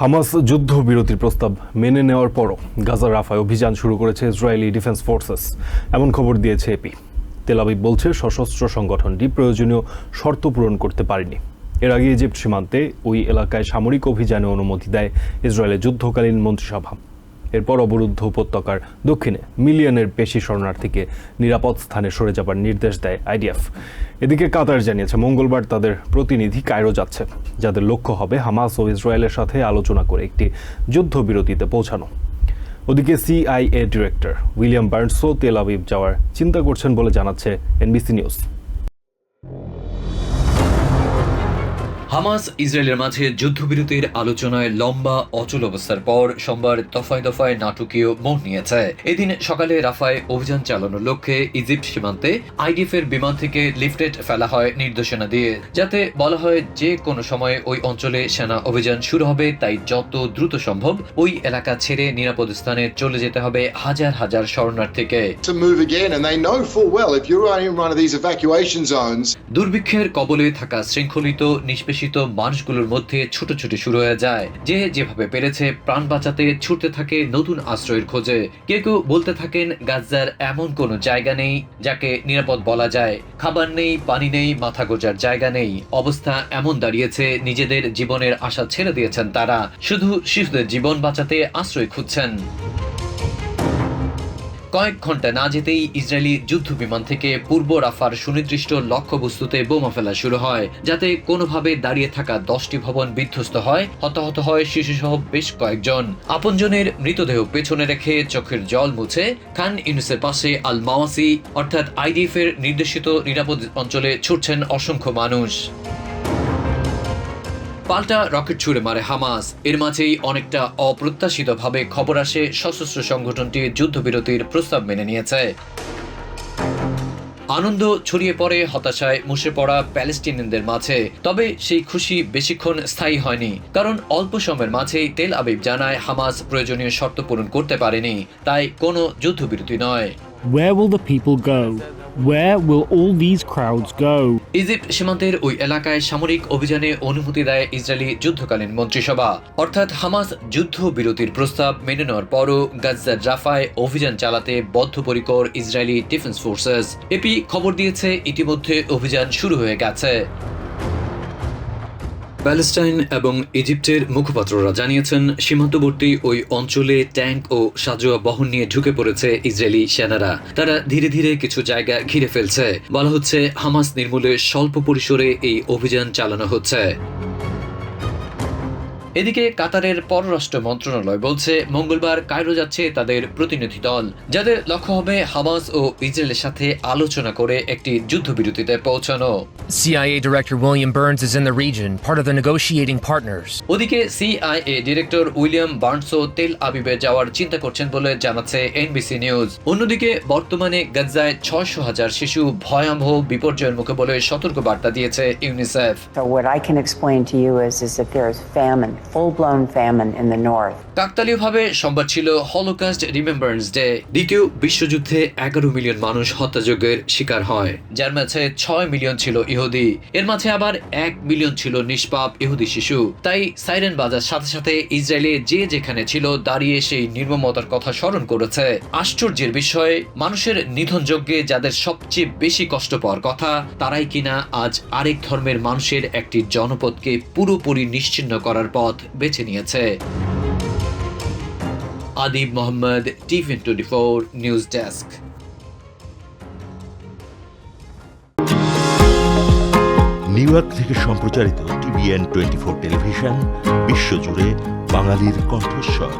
Hamas যুদ্ধবিরতির প্রস্তাব মেনে নেওয়ার পরও গাজা রাফায় অভিযান শুরু করেছে ইসরায়েলি ডিফেন্স ফোর্সেস, এমন খবর দিয়েছে এপি। তেলাবিব বলছে, সশস্ত্র সংগঠনটি প্রয়োজনীয় শর্ত পূরণ করতে পারেনি। এর আগে ইজিপ্ট সীমান্তে ওই এলাকায় সামরিক অভিযানে অনুমতি দেয় ইসরায়েলের যুদ্ধকালীন মন্ত্রিসভা। এরপর অবরুদ্ধ উপত্যকার দক্ষিণে মিলিয়নের বেশি শরণার্থীকে নিরাপদ স্থানে সরে যাবার নির্দেশ দেয় আইডিএফ। এদিকে কাতার জানিয়েছে, মঙ্গলবার তাদের প্রতিনিধি কায়রো যাচ্ছে, যাদের লক্ষ্য হবে হামাস ও ইসরায়েলের সাথে আলোচনা করে একটি যুদ্ধবিরতিতে পৌঁছানো। ওদিকে সিআইএ ডিরেক্টর উইলিয়াম বার্নসও তেল আবিব যাওয়ার চিন্তা করছেন বলে জানাচ্ছে এনবিসি নিউজ। হামাস ইসরায়েলের মাঝে যুদ্ধবিরতির আলোচনায় লম্বা অচল অবস্থার পর সোমবার দফায় দফায় নাটকীয় মোড় নিয়েছে। এদিন সকালে রাফায় অভিযান চালানোর লক্ষ্যে ইজিপ্ট সীমান্তে আইডিএফ এর বিমান থেকে লিফটেড ফেলা হয় নির্দেশনা দিয়ে। যাতে বলা হয় যে কোনো সময় ওই অঞ্চলে সেনা অভিযান শুরু হবে তাই যত দ্রুত সম্ভব ওই এলাকা ছেড়ে নিরাপদ স্থানে চলে যেতে হবে হাজার হাজার শরণার্থীকে। দুর্ভিক্ষের কবলে থাকা শৃঙ্খলিত নিষ্পেষিত মানুষগুলোর মধ্যে ছুটোছুটি শুরু হয়ে যায়। যে যেভাবে পেরেছে প্রাণ বাঁচাতে ছুটতে থাকে নতুন আশ্রয়ের খোঁজে। কেউ কেউ বলতে থাকেন গাজার এমন কোনো জায়গা নেই যাকে নিরাপদ বলা যায়। খাবার নেই, পানি নেই, মাথা গোজার জায়গা নেই। অবস্থা এমন দাঁড়িয়েছে, নিজেদের জীবনের আশা ছেড়ে দিয়েছেন তারা। শুধু শিশুদের জীবন বাঁচাতে আশ্রয় খুঁজছেন। কয়েক ঘণ্টা না যেতেই ইসরায়েলি যুদ্ধ বিমান থেকে পূর্ব রাফার সুনির্দিষ্ট লক্ষ্যবস্তুতে বোমা ফেলা শুরু হয়, যাতে কোনোভাবে দাঁড়িয়ে থাকা দশটি ভবন বিধ্বস্ত হয়, হতাহত হয় শিশুসহ বেশ কয়েকজন। আপনজনের মৃতদেহ পেছনে রেখে চোখের জল মুছে খান ইউনুসের পাশে আল মাওয়াসি অর্থাৎ আইডিএফ এর নির্দেশিত নিরাপদ অঞ্চলে ছুটছেন অসংখ্য মানুষ। পাল্টা রকেট ছুড়ে মারে হামাস। এর মাঝেই অনেকটা অপ্রত্যাশিতভাবে খবর আসে সশস্ত্র সংগঠনটি যুদ্ধবিরতির প্রস্তাব মেনে নিয়েছে। আনন্দ ছড়িয়ে পড়ে হতাশায় মুছে পড়া প্যালেস্টিনিয়ানদের মাঝে। তবে সেই খুশি বেশিক্ষণ স্থায়ী হয়নি। কারণ অল্প সময়ের মাঝেই তেল আবিব জানায় হামাস প্রয়োজনীয় শর্ত পূরণ করতে পারেনি। তাই কোনো যুদ্ধবিরতি নয়। Where will the people go? Where will all these crowds go? Egypt সীমান্তের ওই এলাকায় সামরিক অভিযানে অনুমতি দেয় ইসরায়েলি যুদ্ধকালীন মন্ত্রিসভা অর্থাৎ হামাস যুদ্ধ বিরতির প্রস্তাব মেনে নেওয়ার পরও গাজ্জার রাফায় অভিযান চালাতে বদ্ধপরিকর ইসরায়েলি ডিফেন্স ফোর্সেস এপি খবর দিয়েছে, ইতিমধ্যে অভিযান শুরু হয়ে গেছে প্যালেস্টাইন এবং ইজিপ্টের মুখপাত্ররা জানিয়েছেন, সীমান্তবর্তী ওই অঞ্চলে ট্যাঙ্ক ও সাজোয়া বহন নিয়ে ঢুকে পড়েছে ইসরায়েলি সেনারা। তারা ধীরে ধীরে কিছু জায়গা ঘিরে ফেলছে। বলা হচ্ছে, হামাস নির্মূলে স্বল্প পরিসরে এই অভিযান চালানো হচ্ছে। এদিকে কাতারের পররাষ্ট্র মন্ত্রণালয় বলছে মঙ্গলবার কায়রো যাচ্ছে তাদের প্রতিনিধি দল যাদের লক্ষ্য হবে হামাস ও ইসরায়েলের সাথে আলোচনা করে একটি যুদ্ধবিরতিতে পৌঁছানো। CIA Director William Burns is in the region, part of the negotiating partners. ওদিকে সিআইএ ডিরেক্টর উইলিয়াম বার্নসও তেল আবিবে যাওয়ার চিন্তা করছেন বলে জানাচ্ছে এনবিসি নিউজ অন্যদিকে বর্তমানে গাজায় ছয়শো হাজার শিশু ভয়াবহ বিপর্যয়ের মুখে বলে সতর্ক বার্তা দিয়েছে UNICEF. So what I can explain to you is, is that there is famine, কাকতালীয়ভাবে ছিল হলোকাস্ট রিমেম্বারেন্স ডে দ্বিতীয় বিশ্বযুদ্ধে এগারো মিলিয়ন মানুষ শিকার হয়, যার মাঝে ছয় মিলিয়ন ছিল ইহুদি। এর মাঝে আবার এক মিলিয়ন ছিল নিষ্পাপ ইহুদি শিশু। তাই সাইরেন বাজার সাথে সাথে ইসরায়েলে যে যেখানে ছিল দাঁড়িয়ে সেই নির্মমতার কথা স্মরণ করেছে। আশ্চর্যের বিষয়, মানুষের নিধন যজ্ঞে যাদের সবচেয়ে বেশি কষ্ট পাওয়ার কথা, তারাই কিনা আজ আরেক ধর্মের মানুষের একটি জনপদকে পুরোপুরি নিশ্চিহ্ন করার পথ বেছে নিয়েছে। Adib Mohammad tiffin twenty four news desk. New York থেকে সম্প্রচারিত টিভিএন টোয়েন্টি ফোর টেলিভিশন, বিশ্বজুড়ে বাঙালির কণ্ঠস্বর।